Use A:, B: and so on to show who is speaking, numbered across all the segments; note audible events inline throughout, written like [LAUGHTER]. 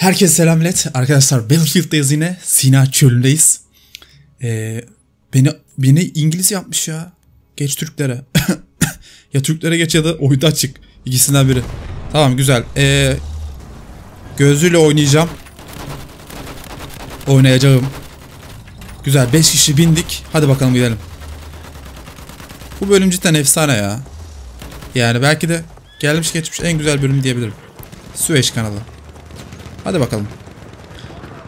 A: Herkese selam millet. Arkadaşlar Battlefield'dayız yine. Sina çölündeyiz. Ee, beni beni İngiliz yapmış ya. Geç Türklere. [COUGHS] ya Türklere geç ya da oyunda açık. İkisinden biri. Tamam güzel. Ee, gözlüğüyle oynayacağım. Oynayacağım. Güzel 5 kişi bindik. Hadi bakalım gidelim. Bu bölüm cidden efsane ya. Yani belki de gelmiş geçmiş en güzel bölüm diyebilirim. Süveyş kanalı. Hadi bakalım.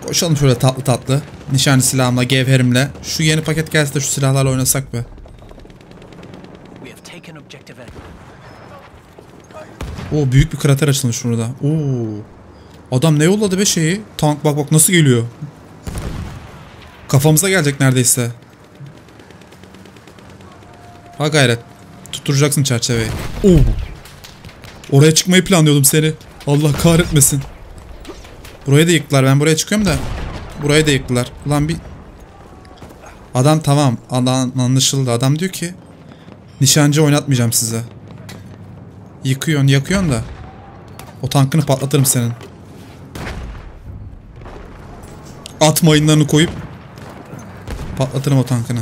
A: Koşalım şöyle tatlı tatlı. Nişancı silahımla, gevherimle. Şu yeni paket gelse de şu silahlarla oynasak be. Oo büyük bir krater açılmış burada. Oo. Adam ne yolladı be şeyi? Tank bak bak nasıl geliyor. Kafamıza gelecek neredeyse. Ha gayret. Tutturacaksın çerçeveyi. Oo. Oraya çıkmayı planlıyordum seni. Allah kahretmesin. Burayı da yıktılar. Ben buraya çıkıyorum da. Burayı da yıktılar. Ulan bir... Adam tamam. Adam anlaşıldı. Adam diyor ki... Nişancı oynatmayacağım size. Yıkıyorsun yakıyorsun da. O tankını patlatırım senin. At mayınlarını koyup patlatırım o tankını.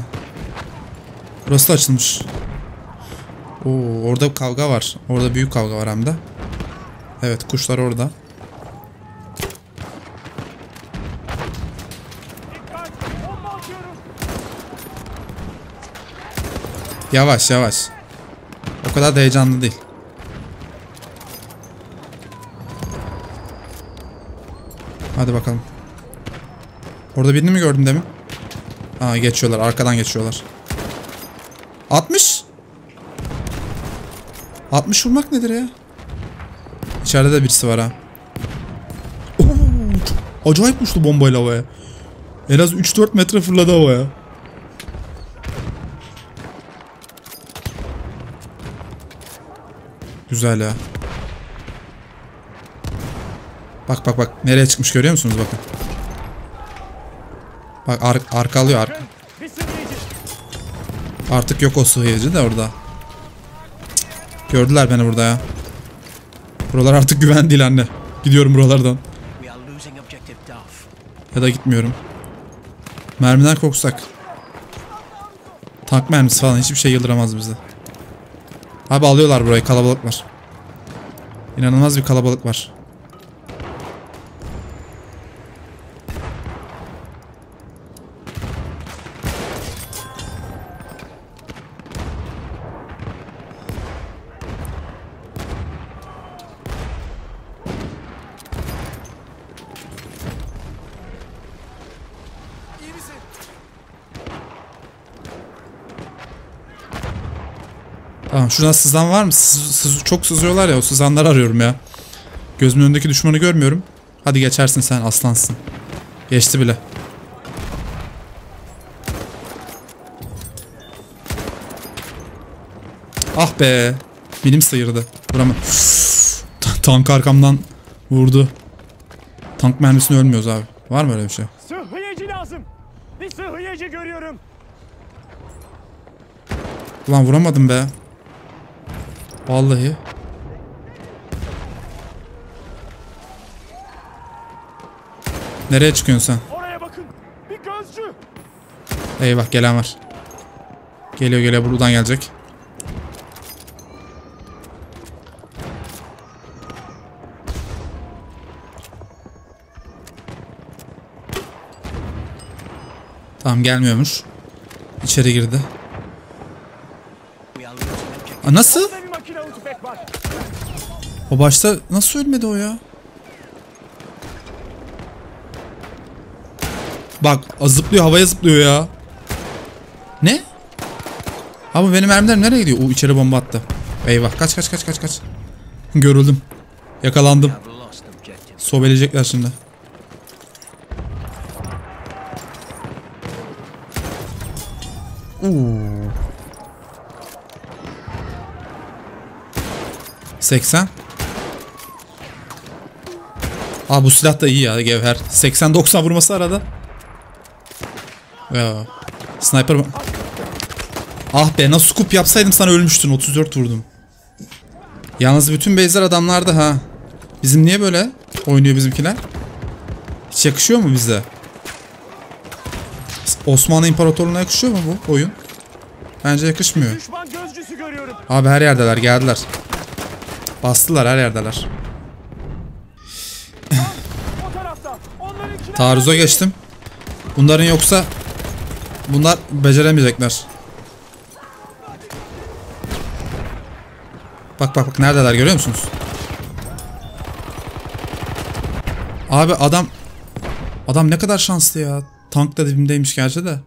A: Burası da açılmış. Oo, orada kavga var. Orada büyük kavga var hem de. Evet kuşlar orada. Yavaş yavaş. O kadar da heyecanlı değil. Hadi bakalım. Orada birini mi gördüm demin? Aa geçiyorlar. Arkadan geçiyorlar. 60. 60 vurmak nedir ya? İçeride de birisi var ha. Oo, acayip uçtu bombayla havaya. En az 3-4 metre fırladı havaya. Güzel ya. Bak bak bak nereye çıkmış görüyor musunuz bakın. Bak ar arkalıyor arka. Artık yok o sığıyıcı da orada. Cık, Gördüler beni burada ya. Buralar artık güven değil anne. Gidiyorum buralardan. Ya da gitmiyorum. Mermiden korksak. Tank mermisi falan hiçbir şey yıldıramaz bizi. Abi alıyorlar burayı kalabalık var. İnanılmaz bir kalabalık var. Tamam şuradan sızan var mı? Sız, sız- çok sızıyorlar ya o sızanları arıyorum ya. Gözümün önündeki düşmanı görmüyorum. Hadi geçersin sen aslansın. Geçti bile. Ah be. Benim sıyırdı. Vuramam. [LAUGHS] Ta- Tank arkamdan vurdu. Tank mermisini ölmüyoruz abi. Var mı öyle bir şey?
B: Sıhhiyeci lazım. Bir sıhhiyeci görüyorum.
A: Ulan vuramadım be. Vallahi. Nereye çıkıyorsun sen?
B: Oraya bakın. Bir gözcü.
A: Eyvah gelen var. Geliyor geliyor buradan gelecek. Tamam gelmiyormuş. İçeri girdi. Aa, nasıl? O başta nasıl ölmedi o ya? Bak zıplıyor havaya zıplıyor ya. Ne? Abi benim mermilerim nereye gidiyor? O içeri bomba attı. Eyvah kaç kaç kaç kaç kaç. Görüldüm. Yakalandım. Sobeleyecekler şimdi. Oo. 80. Aa bu silah da iyi ya Gevher. 80-90 vurması arada. Ya. Sniper mı? Ah be nasıl scoop yapsaydım sana ölmüştün. 34 vurdum. Yalnız bütün base'ler adamlarda ha. Bizim niye böyle oynuyor bizimkiler? Hiç yakışıyor mu bize? Osmanlı İmparatorluğu'na yakışıyor mu bu oyun? Bence yakışmıyor. Abi her yerdeler geldiler. Bastılar her yerdeler. Taarruza geçtim. Bunların yoksa bunlar beceremeyecekler. Bak bak bak neredeler görüyor musunuz? Abi adam adam ne kadar şanslı ya. Tank da dibimdeymiş gerçi de.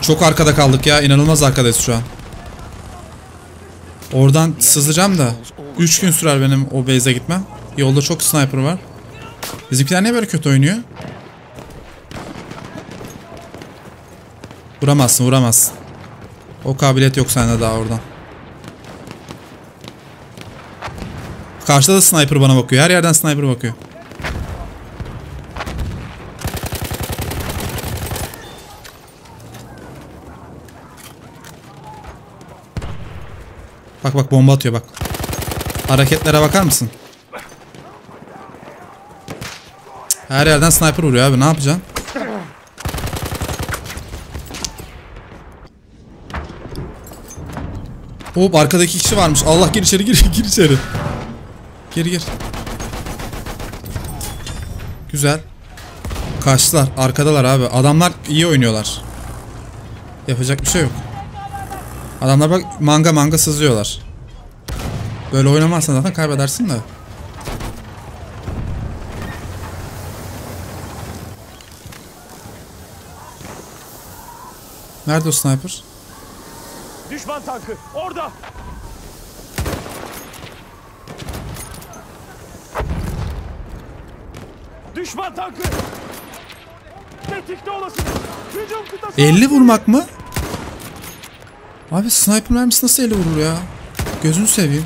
A: Çok arkada kaldık ya. inanılmaz arkadayız şu an. Oradan sızacağım da 3 gün sürer benim o base'e gitmem. Yolda çok sniper var. Bizimkiler niye böyle kötü oynuyor? Vuramazsın vuramazsın. O kabiliyet yok sende daha oradan. Karşıda da sniper bana bakıyor. Her yerden sniper bakıyor. Bak bomba atıyor bak. Hareketlere bakar mısın? Her yerden sniper vuruyor abi ne yapacaksın? Hop arkadaki kişi varmış. Allah gir içeri gir [LAUGHS] gir içeri. Gir gir. Güzel. Kaçtılar. Arkadalar abi. Adamlar iyi oynuyorlar. Yapacak bir şey yok. Adamlar bak manga manga sızıyorlar. Böyle oynamazsan zaten kaybedersin de. Nerede o sniper?
B: Düşman tankı. Orada. Düşman tankı. Tetikte olasın. Hücum kıtası.
A: 50 vurmak mı? Abi sniper mermisi nasıl 50 vurur ya? Gözünü seveyim.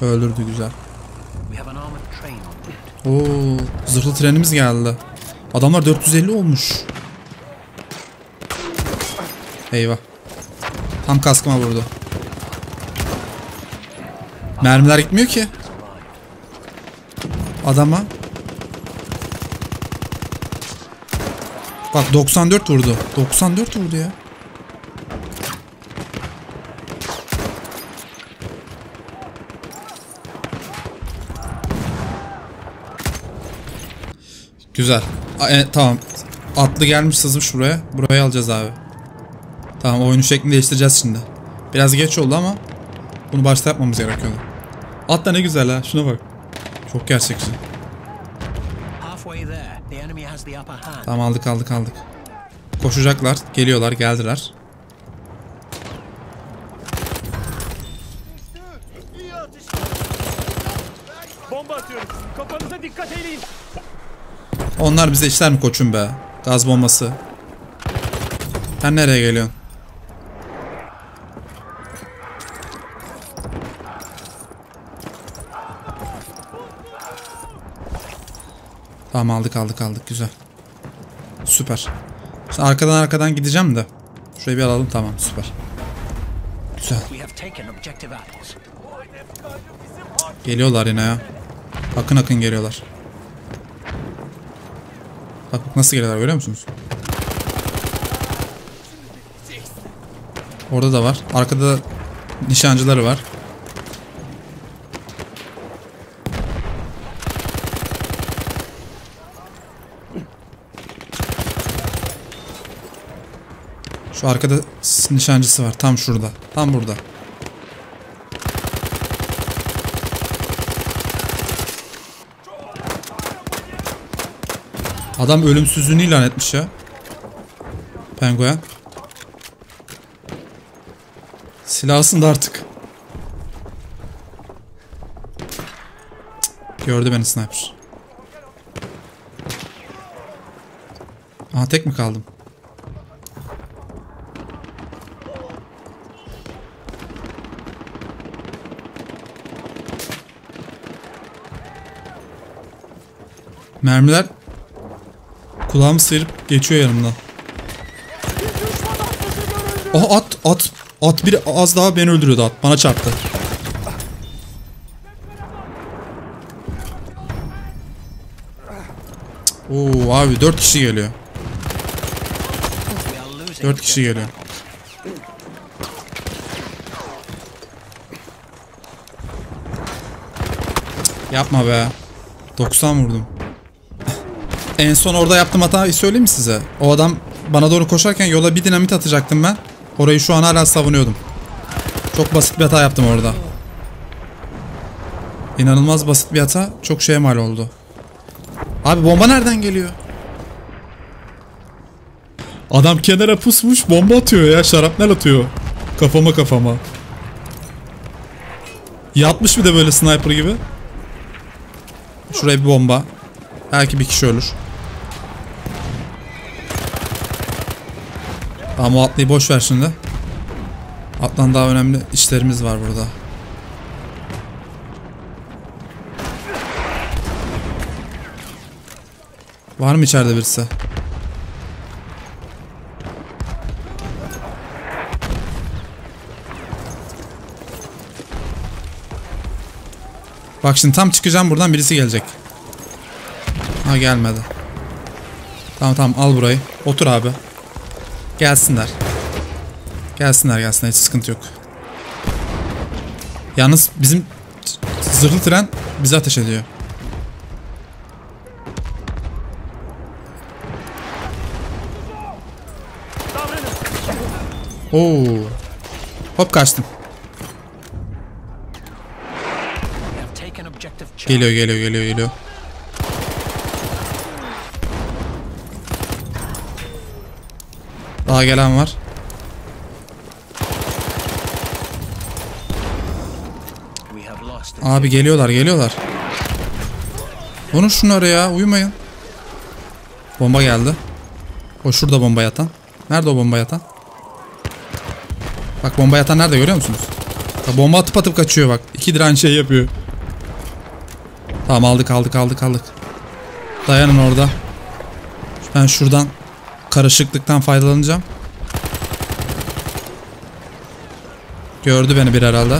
A: Öldürdü güzel. Oo, zırhlı trenimiz geldi. Adamlar 450 olmuş. Eyvah. Tam kaskıma vurdu. Mermiler gitmiyor ki. Adama. Bak 94 vurdu. 94 vurdu ya. Güzel. A- e, tamam. Atlı gelmiş sızmış buraya. Burayı alacağız abi. Tamam oyunu şeklini değiştireceğiz şimdi. Biraz geç oldu ama bunu başta yapmamız gerekiyordu. At da ne güzel ha. Şuna bak. Çok gerçekçi. Tamam aldık aldık aldık. Koşacaklar. Geliyorlar. Geldiler. Onlar bize işler mi koçum be? Gaz bombası. Sen nereye geliyorsun? Tamam aldık aldık aldık güzel. Süper. Şimdi arkadan arkadan gideceğim de. Şurayı bir alalım tamam süper. Güzel. Geliyorlar yine ya. Akın akın geliyorlar. Bak nasıl geliyorlar görüyor musunuz? Orada da var. Arkada nişancıları var. Şu arkada nişancısı var. Tam şurada. Tam burada. Adam ölümsüzlüğünü ilan etmiş ya. Penguen. Silahsın da artık. Cık, Gördü beni sniper. Aha tek mi kaldım? Mermiler kulağımı sıyırıp geçiyor yanımdan.
B: Bir.
A: Aha at at at biri az daha beni öldürüyordu at. Bana çarptı. Oo abi 4 kişi geliyor.
C: We are losing
A: 4 kişi geliyor. Yapma be. 90 vurdum. En son orada yaptığım hatayı söyleyeyim mi size? O adam bana doğru koşarken yola bir dinamit atacaktım ben. Orayı şu an hala savunuyordum. Çok basit bir hata yaptım orada. İnanılmaz basit bir hata. Çok şeye mal oldu. Abi bomba nereden geliyor? Adam kenara pusmuş bomba atıyor ya şarapnel atıyor. Kafama kafama. Yatmış bir de böyle sniper gibi. Şuraya bir bomba. Belki bir kişi ölür. Tamam o atlıyı boş ver şimdi. Atlan daha önemli işlerimiz var burada. Var mı içeride birisi? Bak şimdi tam çıkacağım buradan birisi gelecek. Ha gelmedi. Tamam tamam al burayı. Otur abi. Gelsinler. Gelsinler gelsinler hiç sıkıntı yok. Yalnız bizim zırhlı tren bize ateş ediyor. Oo. Hop kaçtım. Geliyor geliyor geliyor geliyor. Daha gelen var. Abi geliyorlar geliyorlar. Vurun şunları ya uyumayın. Bomba geldi. O şurada bomba yatan. Nerede o bomba yatan? Bak bomba yatan nerede görüyor musunuz? Bak, bomba atıp atıp kaçıyor bak. İki direnç şey yapıyor. Tamam aldık aldık aldık aldık. Dayanın orada. Ben şuradan karışıklıktan faydalanacağım. Gördü beni bir herhalde.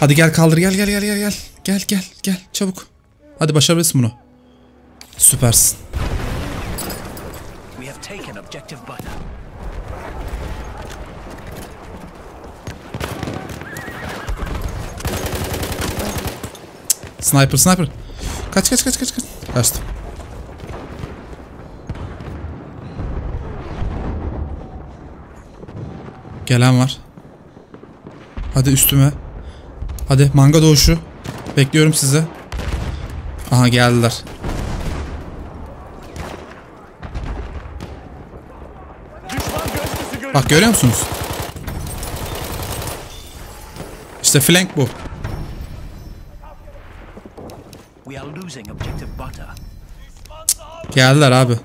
A: Hadi gel kaldır gel gel gel gel gel. Gel gel gel çabuk. Hadi başarabilirsin bunu. Süpersin. Sniper sniper. Kaç kaç kaç kaç kaç. Kaçtım. Gelen var. Hadi üstüme. Hadi manga doğuşu. Bekliyorum sizi. Aha geldiler. Bak görüyor musunuz? İşte flank bu. Geldiler abi.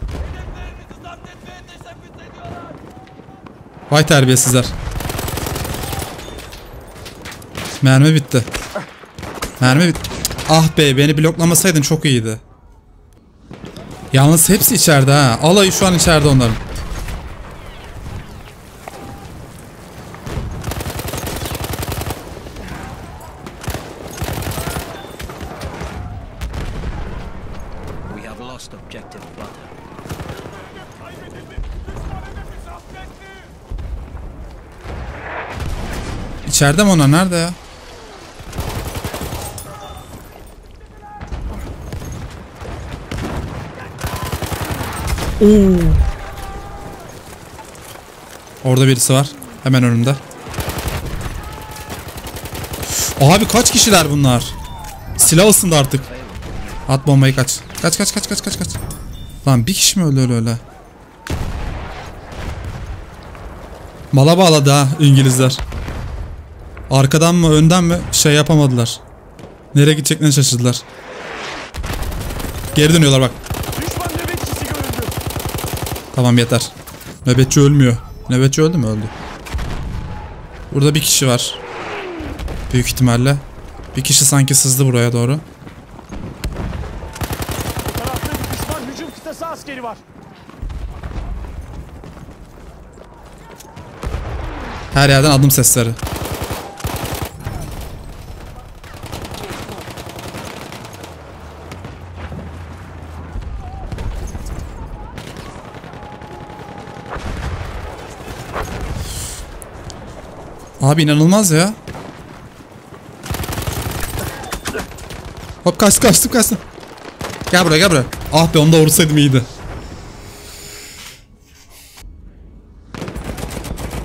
A: Vay terbiyesizler. Mermi bitti. Mermi bitti. Ah be beni bloklamasaydın çok iyiydi. Yalnız hepsi içeride ha. Alayı şu an içeride onların. İçeride mi onlar? Nerede ya? Oo. Orada birisi var. Hemen önümde. Abi kaç kişiler bunlar? Silah ısındı artık. At bombayı kaç. Kaç kaç kaç kaç kaç kaç. Lan bir kişi mi öldü öyle öyle? Mala bağladı ha İngilizler. Arkadan mı önden mi şey yapamadılar. Nereye gideceklerini şaşırdılar. Geri dönüyorlar bak. Tamam yeter. Nöbetçi ölmüyor. Nöbetçi öldü mü? Öldü. Burada bir kişi var. Büyük ihtimalle. Bir kişi sanki sızdı buraya doğru. Her yerden adım sesleri. Abi inanılmaz ya. Hop kaçtım kaçtım kaçtım. Gel buraya gel buraya. Ah be onu da vursaydım iyiydi.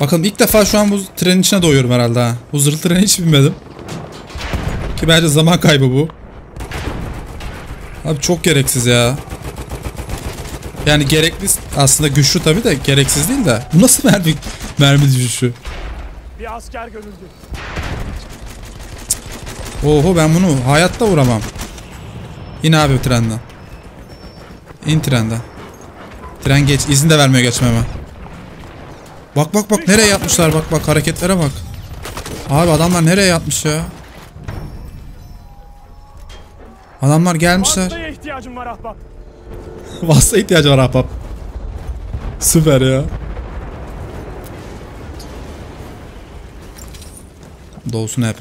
A: Bakın ilk defa şu an bu trenin içine doğuyorum herhalde ha. Bu zırhlı trene hiç binmedim. Ki bence zaman kaybı bu. Abi çok gereksiz ya. Yani gerekli aslında güçlü tabi de gereksiz değil de. Bu nasıl mermi, [LAUGHS] mermi düşüşü?
B: Bir asker görüldü.
A: Oho ben bunu hayatta vuramam. İn abi trenden. İn trenden. Tren geç. izin de vermiyor geçmeme. Bak bak bak nereye yatmışlar bak bak hareketlere bak. Abi adamlar nereye yatmış ya? Adamlar gelmişler.
B: Vasıtaya ihtiyacım var ahbap. [LAUGHS]
A: Vasıta ihtiyacı var ahbap. Süper ya. Doğusun EP.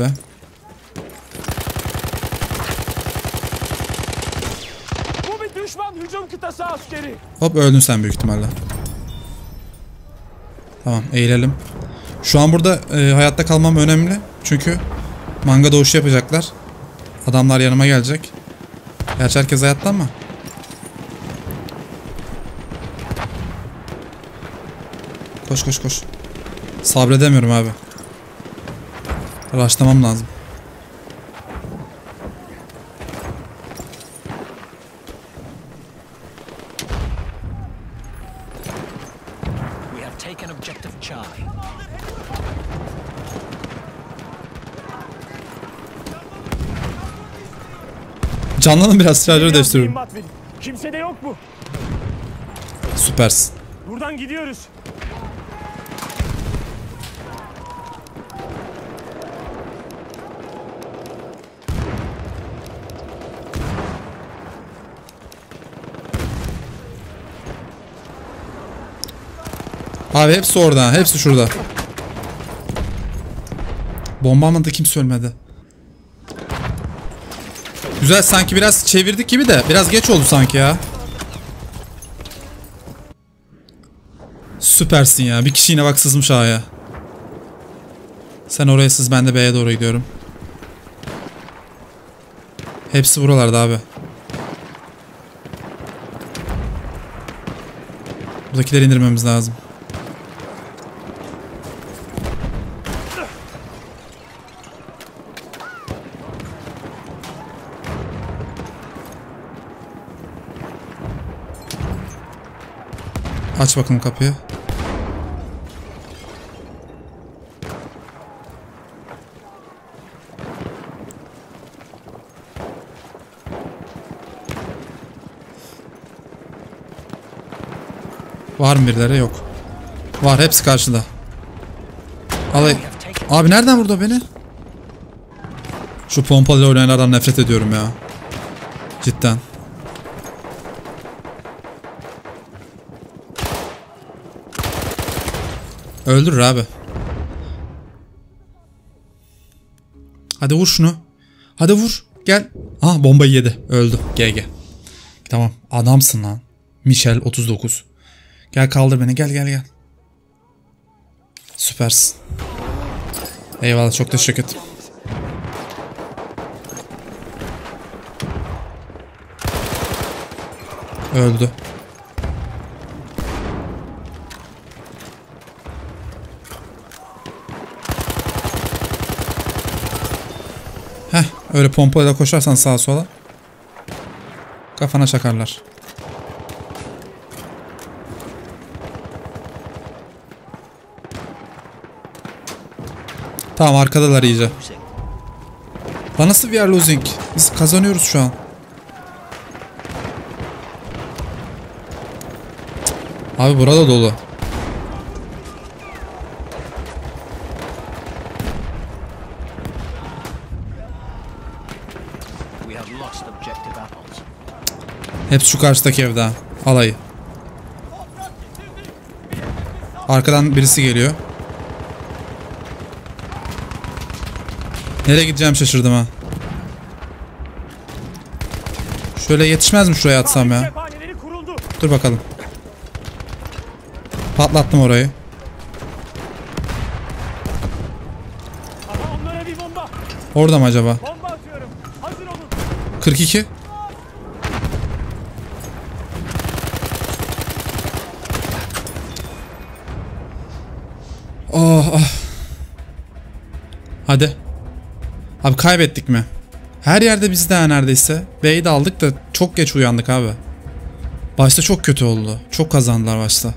B: Bu bir düşman hücum kıtası askeri.
A: Hop öldün sen büyük ihtimalle. Tamam eğilelim. Şu an burada e, hayatta kalmam önemli. Çünkü manga doğuşu yapacaklar. Adamlar yanıma gelecek. Gerçi herkes hayatta ama. Koş koş koş. Sabredemiyorum abi. Raşlamam lazım.
C: We have taken objective Charlie.
A: Canlanın biraz
B: Biraz
A: değiştiriyorum.
B: Kimse de yok mu?
A: Süpersin.
B: Buradan gidiyoruz.
A: Abi hepsi orada. Hepsi şurada. Bombamla da kimse ölmedi. Güzel sanki biraz çevirdik gibi de biraz geç oldu sanki ya. Süpersin ya. Bir kişi yine bak sızmış A'ya. Sen oraya sız ben de B'ye doğru gidiyorum. Hepsi buralarda abi. Buradakileri indirmemiz lazım. Aç bakalım kapıyı. Var mı birileri? Yok. Var hepsi karşıda. Alay. Abi nereden vurdu beni? Şu pompalı oynayanlardan nefret ediyorum ya. Cidden. Öldürür abi. Hadi vur şunu. Hadi vur. Gel. Ha bombayı yedi. Öldü. GG. Tamam. Adamsın lan. Michel 39. Gel kaldır beni. Gel gel gel. Süpersin. Eyvallah çok teşekkür ederim. Öldü. Öyle pompayla koşarsan sağa sola kafana çakarlar. Tamam arkadalar iyice. Lan nasıl bir yer losing? Biz kazanıyoruz şu an. Abi burada dolu. Hepsi şu karşıdaki evde. Alayı. Arkadan birisi geliyor. Nereye gideceğim şaşırdım ha. Şöyle yetişmez mi şuraya atsam ya? Dur bakalım. Patlattım orayı. Orada mı acaba?
B: Bomba atıyorum. Hazır olun.
A: 42. Oh, ah. Hadi. Abi kaybettik mi? Her yerde bizde ha neredeyse. B'yi de aldık da çok geç uyandık abi. Başta çok kötü oldu. Çok kazandılar başta.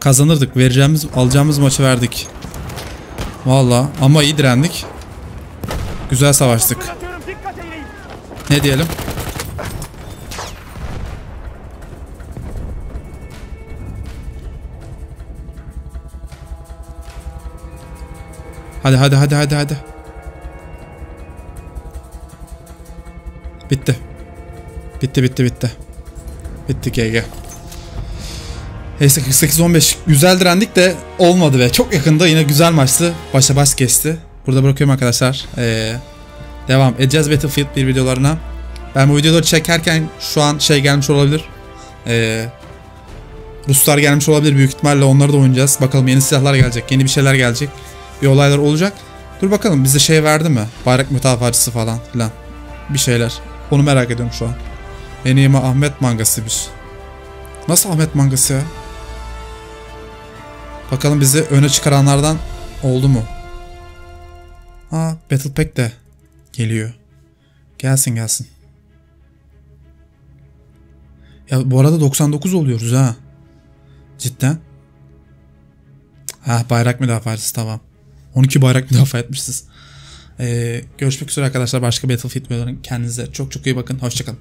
A: Kazanırdık. Vereceğimiz, alacağımız maçı verdik. Valla ama iyi direndik. Güzel savaştık. Ne diyelim? Hadi hadi hadi hadi hadi. Bitti. Bitti bitti bitti. Bitti GG. Neyse 48-15 güzel direndik de olmadı ve çok yakında yine güzel maçtı. Başa baş geçti. Burada bırakıyorum arkadaşlar. Ee, devam edeceğiz Battlefield 1 videolarına. Ben bu videoları çekerken şu an şey gelmiş olabilir. Ee, Ruslar gelmiş olabilir büyük ihtimalle onları da oynayacağız. Bakalım yeni silahlar gelecek, yeni bir şeyler gelecek. Bir olaylar olacak. Dur bakalım bize şey verdi mi? Bayrak mütafacısı falan filan. Bir şeyler. Onu merak ediyorum şu an. En iyi mi Ahmet mangasıymış. Nasıl Ahmet mangası ya? Bakalım bizi öne çıkaranlardan oldu mu? Ha Battle Pack de geliyor. Gelsin gelsin. Ya bu arada 99 oluyoruz ha. Cidden. Ha bayrak müdafacısı tamam. 12 bayrak müdafaa etmişiz. Ee, görüşmek üzere arkadaşlar başka Battlefield videoların. Kendinize çok çok iyi bakın. Hoşçakalın.